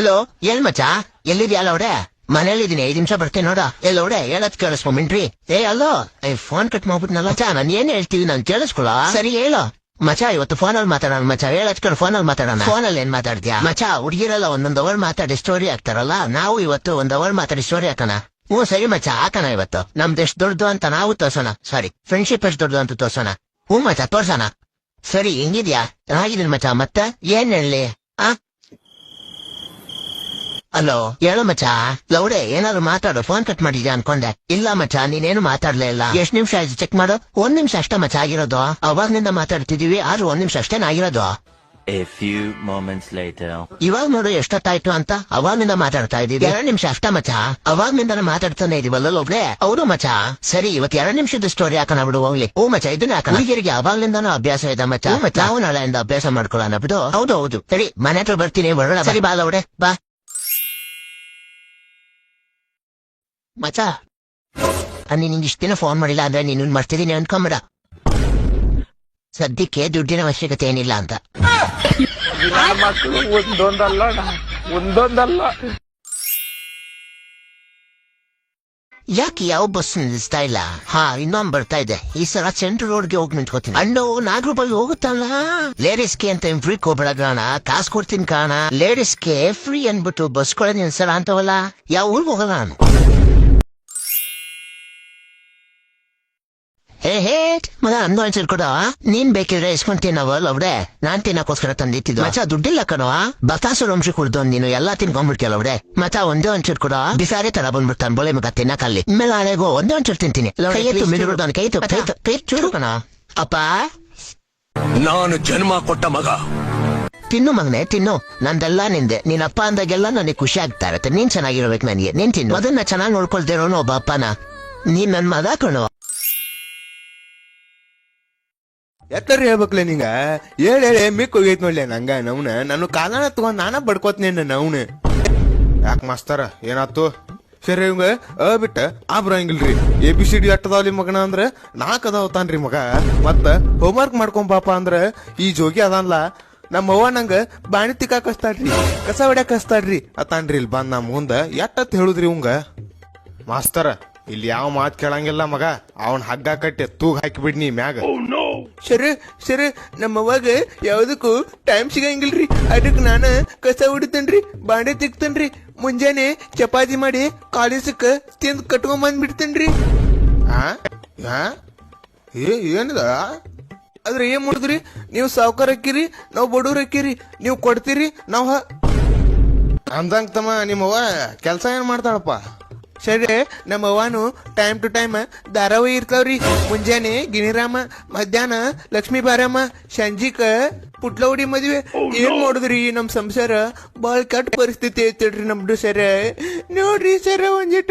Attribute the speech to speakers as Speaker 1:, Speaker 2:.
Speaker 1: Hello ಏನ್ ಮಚ್ಚ? ಎಲ್ಲಿದ್ಯಾ ಮನೇಲಿ ಮನೇಲಿದ್ದೀನಿ ಐದ್ ನಿಮಿಷ ಬರ್ತೀನಿ ನೋಡ. ಏ ಲೌಡೆ ಹೇಳತ್ ಕೇಳಿಸ್ಕೊಂಬಿನ್ರಿ ಏ ಅಲ್ಲೋ ಐ ಫೋನ್ ಕಟ್ ಮಾಡ್ಬಿಟ್ನಲ್ಲ ಮಚ್ಚ? ನಾನ್ ಏನ್ ಹೇಳ್ತೀವಿ ನಾನು ಕೇಳಿಸ್ಕೊಳ? ಸರಿ ಹೇಳು. ಮಚ ಇವತ್ತು ಫೋನಲ್ಲಿ ಮಾತಾಡೋಣ ಮಚ ಹೇಳ ಫೋನ್ ಫೋನಲ್ಲಿ ಮಾತಾಡೋಣ. ಫೋನಲ್ಲಿ ಏನ್ ಮಾತಾಡ್ತೀಯಾ? ಮಚ ಹುಡುಗಿರಲ್ಲ ಒಂದೊಂದ್ ಅವರ್ ಮಾತಾಡಿ ಸ್ಟೋರಿ ಹಾಕ್ತಾರಲ್ಲ? ನಾವು ಇವತ್ತು ಒಂದ್ ಅವರ್ ಮಾತಾಡಿ ಸ್ಟೋರಿ ಹಾಕೋಣ. ಹ್ಞೂ ಸರಿ ಮಚ್ಚ ಹಾಕೋಣ ಇವತ್ತು. ನಮ್ದು ಎಷ್ಟು ದೊಡ್ಡದು ಅಂತ ನಾವು ತೋರ್ಸೋಣ. ಸಾರಿ ಫ್ರೆಂಡ್ಶಿಪ್ ಎಷ್ಟು ದೊಡ್ಡದು ಅಂತ ತೋರ್ಸೋಣ. ಹ್ಞೂ ಮಚ ತೋರ್ಸೋಣ. ಸರಿ ಹೆಂಗಿದ್ಯಾ? ಚೆನ್ನಾಗಿದ್ದೀನಿ ಮಚ ಮತ್ತೆ? ಏನ್ ಹೇಳಿ? ಆ? ಹಲೋ ಹೇಳು ಮಚ ಲೌಡೆ ಏನಾದ್ರು ಮಾತಾಡೋ ಫೋನ್ ಕಟ್ ಮಾಡಿದ್ಯಾ ಅನ್ಕೊಂಡೆ. ಇಲ್ಲ ಮಚ ನೀನೇನು ಮಾತಾಡ್ಲೇ ಇಲ್ಲ. ಎಷ್ಟ್ ನಿಮಿಷ ಆಯ್ತು ಚೆಕ್ ಮಾಡು. ಒಂದ್ ನಿಮಿಷ ಅಷ್ಟೇ ಮಚ ಆಗಿರೋದು. ಅವಾಗ್ನಿಂದ ಮಾತಾಡ್ತಿದೀವಿ ಆದ್ರೂ ಒಂದ್ ನಿಮಿಷ ಅಷ್ಟೇ ಆಗಿರೋದು.
Speaker 2: A few moments later.
Speaker 1: ಇವಾಗ ನೋಡು ಎಷ್ಟೊತ್ತಾಯ್ತು ಅಂತ. ಅವಾಗ್ನಿಂದ ಮಾತಾಡ್ತಾ ಇದೀವಿ ಎರಡ್ ನಿಮಿಷ ಅಷ್ಟ ಮಚ ಅವಾಗ್ನಿಂದ ಮಾತಾಡ್ತಾನೆ ಇದೀವಲ್ಲ ಒಬ್ಳೆ ಅವರು ಮಚ ಸರಿ ಇವತ್ತು ಎರಡ್ ನಿಮಿಷದ ಸ್ಟೋರಿ ಹಾಕೋಣ ಬಿಡು ಹೋಗ್ಲಿ. ಓ ಮಚ ಇದನ್ನ ಹಾಕೋಣ. ಹುಡುಗಿರಿಗೆ ಅವಾಗ್ಲಿಂದಾನು ಅಭ್ಯಾಸ ಇದೆ ಮಚ ನಾವು ನಾಳೆಯಿಂದ ಅಭ್ಯಾಸ ಮಾಡ್ಕೊಳ್ಳೋಣ ಬಿಡು. ಹೌದು ಹೌದು. ಸರಿ ಮನೆ ಹತ್ರ ಬರ್ತೀನಿ ಬರೋಣ ಸರಿ ಬಾ ಲೌಡೆ. ಬಾ. ಮಚ್ಚ ನಿಂಗೆ ಇಷ್ಟ ದಿನ ಫೋನ್ ಮಾಡಿಲ್ಲ ಅಂದ್ರೆ ನೀನು ಮಾಡ್ತಿದ್ದೀನಿ ಅನ್ಕೊಂಬಿಡ ಸದ್ಯಕ್ಕೆ ದುಡ್ಡಿನ ಅವಶ್ಯಕತೆ ಏನಿಲ್ಲ ಅಂತ.
Speaker 3: ಒಂದೊಂದಲ್ಲ ಒಂದೊಂದಲ್ಲ
Speaker 1: ಯಾಕೆ ಯಾವ ಬಸ್ ನಿಲ್ಲಿಸ್ತಾ ಇಲ್ಲ? ಹಾ, ಇನ್ನೊಂದ್ ಬರ್ತಾ ಇದೆ. ಈ ಸಲ ಸೆಂಟ್ರಲ್ ರೋಡ್ಗೆ ಹೋಗಿ ನಿಂತ್ಕೋತೀನಿ. ಅಣ್ಣು ನಾಲ್ಕು ರೂಪಾಯಿ ಹೋಗುತ್ತಲ್ಲ ಲೇಡೀಸ್ಗೆ ಅಂತ ಫ್ರೀ ಹೋಗ್ಬೇಡ ಕಾಣ ಕಾಸು ಕೊಡ್ತೀನಿ ಕಾಣ. ಲೇಡೀಸ್ಗೆ ಫ್ರೀ ಅನ್ಬಿಟ್ಟು ಬಸ್ ಸಲ ಅಂತವಲ್ಲ? ಯಾವ ಊರ್ಗ್ ಹೋಗಲ್ಲ ನಾನು ಹೇ ಹೇ ಮಗ ಅಂದು ಒಂದ್ಸರಿ ಕೊಡ ನೀನ್ ಬೇಕಿದ್ರೆ ಇಸ್ಕೊಂಡ್ ತಿನ್ನವಲ್ಲ ಅವ್ರೆ ನಾನ್ ತಿನ್ನಕ್ಕೋಸ್ಕರ ತಂದಿತ್ತಿದ್ದು ಮಚ್ಚ ದುಡ್ಡಿಲ್ಲ ಕಣವ ಬತಾಸು ವಂಶ ಕುಡ್ದು ನೀನು ಎಲ್ಲಾ ತಿನ್ಕೊಂಡ್ಬಿಡ್ತೀಯಲ್ಲ ಅವ್ರೆ ಮತ್ತ ಒಂದೇ ಒಂಚೂರು ಕೊಡ ಬಿಸಾರಿ ತರ ಬಂದ್ಬಿಡ್ತಾನೆ ಬೋಳೆ ಮಗ ತಿನ್ನಕಲ್ಲಿ ಮೇಲೆ ನಾಳೆಗೂ ಒಂದೇ ಒಂಚೂರು ತಿಂತೀನಿ. ಕೈ ಕೈ ಚೂರು. ಕಣ. ಅಪ್ಪ?
Speaker 4: ನಾನು ಜನ್ಮ ಕೊಟ್ಟ ಮಗ.
Speaker 1: ತಿನ್ನು ಮಗನೆ ತಿನ್ನು. ನಂದೆಲ್ಲ ನಿಂದೆ. ನಿನ್ನ ಅಪ್ಪ ಅಂದಾಗೆಲ್ಲ ನನಗೆ ಖುಷಿ ಆಗ್ತಾ ಇರತ್ತೆ. ನೀನ್ ಚೆನ್ನಾಗಿರ್ಬೇಕು ನನಗೆ. ನೀನ್ ತಿನ್ನು. ಅದನ್ನ ಚೆನ್ನಾಗಿ ನೋಡ್ಕೊಳ್ತಿರೋನು ಒಬ್ಬ ಅಪ್ಪನ. ನೀನ್ ನನ್ನ ಮಗ ಕಣೋ.
Speaker 5: ಎತ್ತರಿ ಹೇಳ್ಬೇಕಲ್ಲ ನಿಂಗ? ಹೇಳಿ ಹೇಳಿ ಮಿಕ್ ಹೋಗೈತ್ ನೋಡ್ಲಿ ನಂಗ, ನವ್ನ. ನಾನು ಕಾಲನ ತಗೊಂಡ್ ನಾನ ಬಡ್ಕೋತ್ನಿ ನವ್ನ. ಯಾಕೆ ಮಾಸ್ತಾರ, ಏನಾತು? ಸರಿ ಇವಂಗ, ಅ ಬಿಟ್ಟ, ಆ ಬರಂಗಿಲ್ರಿ. ಎ, ಬಿ, ಸಿ, ಡಿ ಅಟ್ಟದಾವ್ಲಿ ಮಗನ ಅಂದ್ರ ನಾಲ್ಕು ಅದಾವ ತಾನ್ರಿ ಮಗ. ಮತ್ತ ಹೋಮ್ವರ್ಕ್ ಮಾಡ್ಕೊಂಬಾಪ ಅಂದ್ರ ಈ ಜೋಗಿ ಅದಾನ್ಲ. ನಮ್ಮ ಅವ್ವ ನಂಗ ಬಾಣಿ ತಿಕ್ಕ ಕಸ್ತಾಡ್ರಿ, ಕಸ ಹೊಡ್ಯಾಕ ಕಸ್ತಾಡ್ರಿ. ಅತಾನ್ರಿ, ಇಲ್ಲಿ ಬಂದ್ ನಮ್ಮ ಮುಂದ ಎಟ್ಟತ್ ಹೇಳುದ್ರಿ ಇವಂಗ. ಮಾಸ್ತರ ಇಲ್ಲಿ ಯಾವ ಮಾತ್ ಕೇಳಂಗಿಲ್ಲ ಮಗ. ಅವನ್ ಹಗ್ಗ ಕಟ್ಟಿ ತೂಗ್ ಹಾಕಿ ಬಿಡ್ನಿ ಮ್ಯಾಗ. ಸರ್ ಸರಿ ನಮ್ಮವಾಗ ಯಾವ್ದಕ್ಕೂ ಟೈಮ್ ಸಿಗಂಗಿಲ್ರಿ. ಅದಕ್ಕೆ ನಾನ ಕಸ ಹೊಡಿತೇನ್ರಿ ಬಾಂಡೆ ತಿಕ್ತನ್ರಿ. ಮುಂಜಾನೆ ಚಪಾತಿ ಮಾಡಿ ಕಾಲೇಜಕ್ಕ ತಿಂದು ಕಟ್ಕೊಂಡ್ ಬಂದ್ಬಿಡ್ತೇನ್ರಿ. ಆ? ಆ? ಏ ಏನದ? ಆದ್ರೆ ಏನ್ ಮಾಡುದ್ರಿ? ನೀವು ಸಾವುಕಾರ ಹಾಕಿರಿ ನಾವು ಬಡವ್ರ ಹಾಕಿರಿ ನೀವು ಕೊಡ್ತೀರಿ ನಾವು ಅಂದಂಗ ತಮ್ಮ ನಿಮ್ಮವ್ವ ಕೆಲಸ ಏನ್ ಮಾಡ್ತಾಳಪ್ಪ? ಸರಿ ನಮ್ಮ ಅವ್ವನು ಟೈಮ್ ಟು ಟೈಮ್ ಧಾರಾವಾಹಿ ಇರ್ತಾವ್ರಿ. ಮುಂಜಾನೆ ಗಿಣಿರಾಮ ಮಧ್ಯಾಹ್ನ ಲಕ್ಷ್ಮೀ ಬಾರಮ್ಮ ಸಂಜಿಕ ಪುಟ್ಲೌಡಿ ಮದ್ವೆ. ಏನ್ ಮಾಡುದ್ರಿ ನಮ್ ಸಂಸಾರ? ಬಾಳ್ ಕೆಟ್ಟ ಪರಿಸ್ಥಿತಿ ಐತಿ ನಮ್ದು ಸರ. ನೋಡ್ರಿ ಸರ ಒಂದಿಟ.